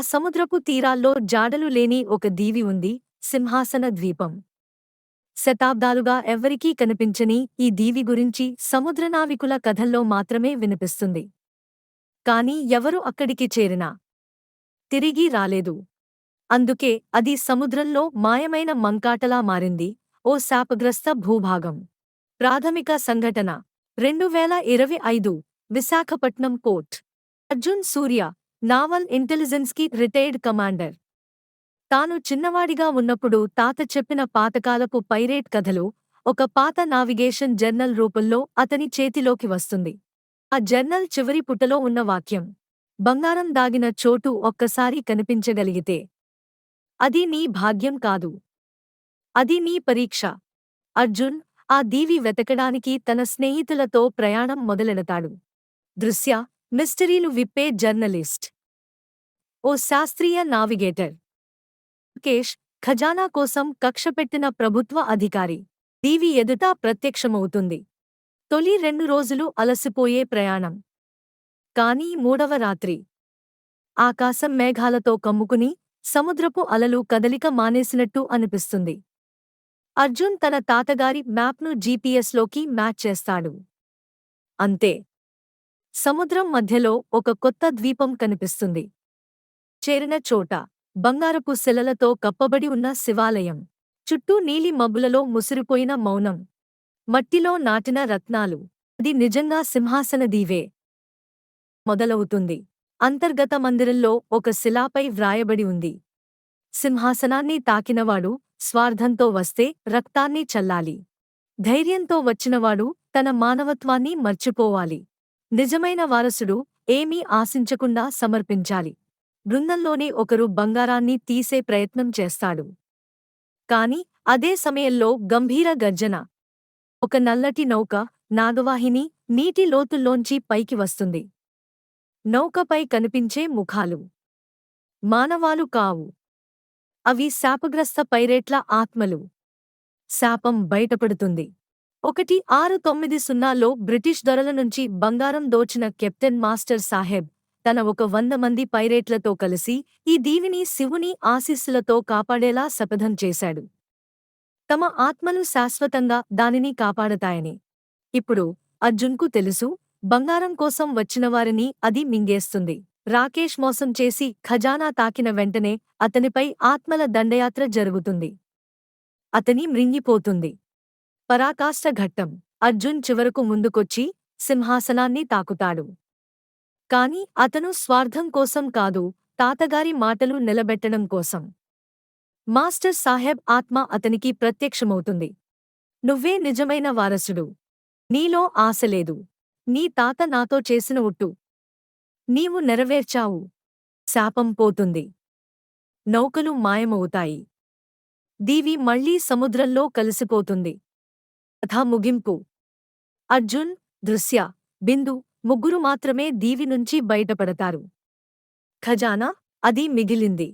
ఆ సముద్రపు తీరాల్లో జాడలు లేని ఒక దీవి ఉంది సింహాసన ద్వీపం. శతాబ్దాలుగా ఎవ్వరికీ కనిపించని ఈ దీవి గురించి సముద్రనావికుల కథల్లో మాత్రమే వినిపిస్తుంది. కాని ఎవరు అక్కడికి చేరినా? తిరిగి రాలేదు. అందుకే అది సముద్రంలో మాయమైన మంకాటలా మారింది ఓ శాపగ్రస్త భూభాగం. ప్రాథమిక సంఘటన రెండు వేల ఇరవై ఐదు విశాఖపట్నం కోర్ట్ అర్జున్ సూర్య నావల్ ఇంటెలిజెన్స్కి రిటైర్డ్ కమాండర్. తాను చిన్నవాడిగా ఉన్నప్పుడు తాత చెప్పిన పాతకాలపు పైరేట్ కథలు ఒక పాత నావిగేషన్ జర్నల్ రూపంలో అతని చేతిలోకి వస్తుంది. ఆ జర్నల్ చివరి పుటలో ఉన్న వాక్యం బంగారం దాగిన చోటు ఒక్కసారి కనిపించగలిగితే. అది నీ భాగ్యం కాదు. అది నీ పరీక్ష. అర్జున్ ఆ దీవి వెతకడానికి తన స్నేహితులతో ప్రయాణం మొదలెడతాడు. దృశ్య మిస్టరీలు విప్పే జర్నలిస్ట్. ఓ శాస్త్రీయ నావిగేటర్. కేష్ ఖజానా కోసం కక్షపెట్టిన ప్రభుత్వ అధికారి. దీవి ఎదుట ప్రత్యక్షమవుతుంది. తొలి రెండు రోజులు అలసిపోయే ప్రయాణం. కానీ మూడవ రాత్రి. ఆకాశం మేఘాలతో కమ్ముకుని సముద్రపు అలలు కదలిక మానేసినట్టు అనిపిస్తుంది. అర్జున్ తన తాతగారి మ్యాప్ను జీపీఎస్లోకి మ్యాచ్ చేస్తాడు. అంతే. సముద్రం మధ్యలో ఒక కొత్త ద్వీపం కనిపిస్తుంది. చేరిన చోట బంగారపు శిలలతో కప్పబడి ఉన్న శివాలయం. చుట్టూ నీలి మబ్బులలో ముసిరిపోయిన మౌనం. మట్టిలో నాటిన రత్నాలు. అది నిజంగా సింహాసన దీవే. మొదలవుతుంది. అంతర్గత మందిరంలో ఒక శిలాపై వ్రాయబడి ఉంది. సింహాసనాన్ని తాకినవాడు స్వార్థంతో వస్తే రక్తాన్ని చల్లాలి. ధైర్యంతో వచ్చినవాడు తన మానవత్వాన్ని మర్చిపోవాలి. నిజమైన వారసుడు ఏమీ ఆశించకుండా సమర్పించాలి. బృందంలోని ఒకరు బంగారాన్ని తీసే ప్రయత్నం చేస్తాడు. కాని అదే సమయంలో గంభీర గర్జన. ఒక నల్లటి నౌక నాగవాహిని నీటి లోతుల్లోంచి పైకి వస్తుంది. నౌకపై కనిపించే ముఖాలు. మానవాలు కావు. అవి శాపగ్రస్త పైరేట్ల ఆత్మలు. శాపం బయటపడుతుంది. ఒకటి ఆరు తొమ్మిది సున్నాలో బ్రిటిష్ దొరల నుంచి బంగారం దోచిన కెప్టెన్ మాస్టర్ సాహెబ్ తన ఒక వంద మంది పైరేట్లతో కలిసి ఈ దీవిని శివుని ఆశీస్సులతో కాపాడేలా శపథం చేశాడు. తమ ఆత్మలు శాశ్వతంగా దానిని కాపాడతాయని. ఇప్పుడు అర్జున్కు తెలుసు బంగారం కోసం వచ్చినవారిని అది మింగేస్తుంది. రాకేష్ మోసం చేసి ఖజానా తాకిన వెంటనే అతనిపై ఆత్మల దండయాత్ర జరుగుతుంది. అతని మృంగిపోతుంది. పరాకాష్ట ఘట్టం. అర్జున్ చివరకు ముందుకొచ్చి సింహాసనాన్ని తాకుతాడు. కాని అతను స్వార్థం కోసం కాదు తాతగారి మాటలు నిలబెట్టడం కోసం. మాస్టర్ సాహెబ్ ఆత్మ అతనికి ప్రత్యక్షమవుతుంది. నువ్వే నిజమైన వారసుడు. నీలో ఆశలేదు నీ తాత నాతో చేసిన ఉట్టు నీవు నెరవేర్చావు. శాపం పోతుంది. నౌకలు మాయమవుతాయి. దీవి మళ్ళీ సముద్రంలో కలిసిపోతుంది. కథ ముగింపు. అర్జున్ దృశ్య బిందు ముగ్గురు మాత్రమే దీవి నుంచి బయటపడతారు. ఖజానా అది మిగిలింది.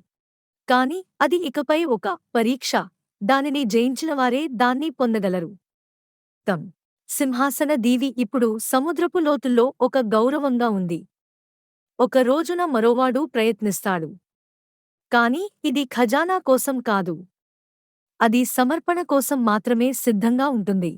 కాని అది ఇకపై ఒక పరీక్ష. దానిని జయించినవారే దాన్ని పొందగలరు. తం. సింహాసన దీవి ఇప్పుడు సముద్రపు లోతుల్లో ఒక గౌరవంగా ఉంది. ఒక రోజున మరోవాడు ప్రయత్నిస్తాడు. కాని ఇది ఖజానా కోసం కాదు. అది సమర్పణ కోసం మాత్రమే సిద్ధంగా ఉంటుంది.